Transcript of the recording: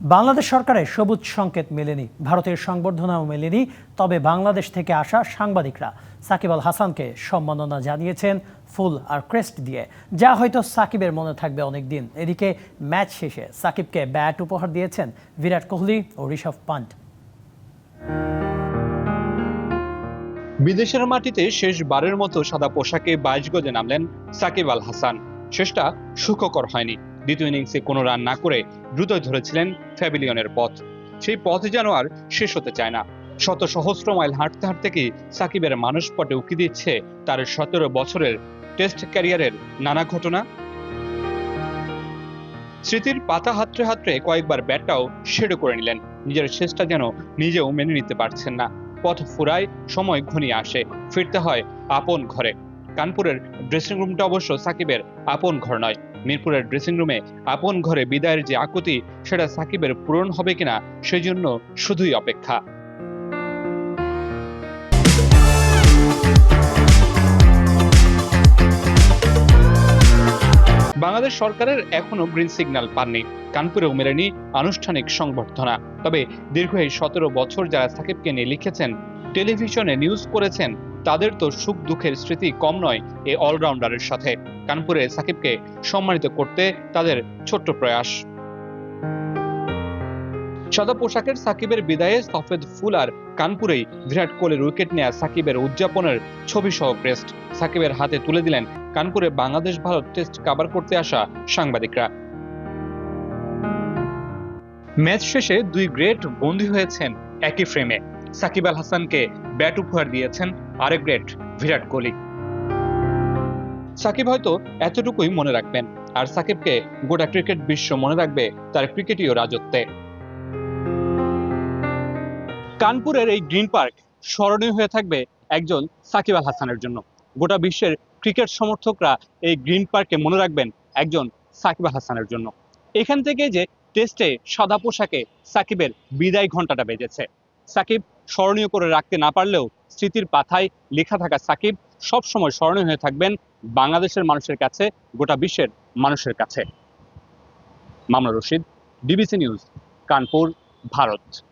বাংলাদেশ সরকারের সবুজ সংকেত মেলেনি, ভারতের সংবর্ধনাও মেলেনি, তবে বাংলাদেশ থেকে আসা সাংবাদিকরা সাকিব আল হাসানকে সম্মাননা জানিয়েছেন ফুল আর ক্রেস্ট দিয়ে। যা হয়তো সাকিবের মনে থাকবে অনেক দিন এদিকে ম্যাচ শেষে সাকিবকে ব্যাট উপহার দিয়েছেন বিরাট কোহলি ও ঋষভ পান্ট। বিদেশের মাটিতে শেষবারের মতো সাদা পোশাকে বাইশ গজে নামলেন সাকিব আল হাসান। শেষটা সুখকর হয়নি। দ্বিতীয় ইনিংসে কোনো রান না করে দ্রুতই ধরেছিলেন ফ্যাবিলিয়নের পথ। সেই পথ যেন আর শেষ হতে চায় না। শত সহস্র মাইল হাঁটতে হাঁটতে কি সাকিবের মানসপটে উকি দিচ্ছে তার সতেরো বছরের টেস্ট ক্যারিয়ারের নানা ঘটনা? স্মৃতির পাতা হাতড়ে হাতড়ে কয়েকবার ব্যাটটাও শেডো করে নিলেন। নিজের শেষটা যেন নিজেও মেনে নিতে পারছেন না। পথ ফুরায়, সময় ঘনিয়ে আসে। ফিরতে হয় আপন ঘরে। কানপুরের ড্রেসিং রুমটা অবশ্য সাকিবের আপন ঘর নয়। মিরপুরের ড্রেসিং রুমে আপন ঘরে বিদায়ের যে আকুতি, সেটা সাকিবের পূরণ হবে কিনা, সেজন্য শুধুই অপেক্ষা। বাংলাদেশ সরকারের এখনও গ্রিন সিগন্যাল পাননি। কানপুরেও মেলেনি আনুষ্ঠানিক সংবর্ধনা। তবে দীর্ঘ এই সতেরো বছর যারা সাকিবকে নিয়ে লিখেছেন টেলিভিশনে নিউজ করেছেন, তাদের তো সুখ দুঃখের স্মৃতি কম নয় এই অলরাউন্ডারের সাথে। কানপুরে সাকিবকে সম্মানিত করতে তাদের ছোট্ট প্রয়াস। সাদা পোশাকের সাকিবের বিদায়ে সফেদ ফুল আর কানপুরেই বিরাট কোহলির উইকেট নেয়া সাকিবের উদযাপনের ছবি সহ ক্রেস্ট। সাকিবের হাতে তুলে দিলেন কানপুরে বাংলাদেশ ভারত টেস্ট কাভার করতে আসা সাংবাদিকরা। ম্যাচ শেষে দুই গ্রেট বন্দী হয়েছেন একই ফ্রেমে। সাকিব আল হাসানকে ব্যাট উপহার দিয়েছেন আরেক গ্রেট বিরাট কোহলি। সাকিব হয়তো এতটুকুই মনে রাখবেন, আর সাকিবকে গোটা ক্রিকেট বিশ্ব মনে রাখবে তার ক্রিকেটীয় রাজত্বে। কানপুরের এই গ্রিন পার্ক স্মরণীয় হয়ে থাকবে একজন সাকিব আল হাসানের জন্য। গোটা বিশ্বের ক্রিকেট সমর্থকরা এই গ্রিন পার্কে মনে রাখবেন একজন সাকিব আল হাসানের জন্য। এখান থেকে যে টেস্টে সাদা পোশাকে সাকিবের বিদায় ঘন্টাটা বেজেছে। সাকিব স্মরণীয় করে রাখতে না পারলেও স্মৃতির পাথায় লেখা থাকা সাকিব সবসময় স্মরণীয় হয়ে থাকবেন বাংলাদেশের মানুষের কাছে, গোটা বিশ্বের মানুষের কাছে। মামলা রশিদ ডিবিসি নিউজ, কানপুর, ভারত।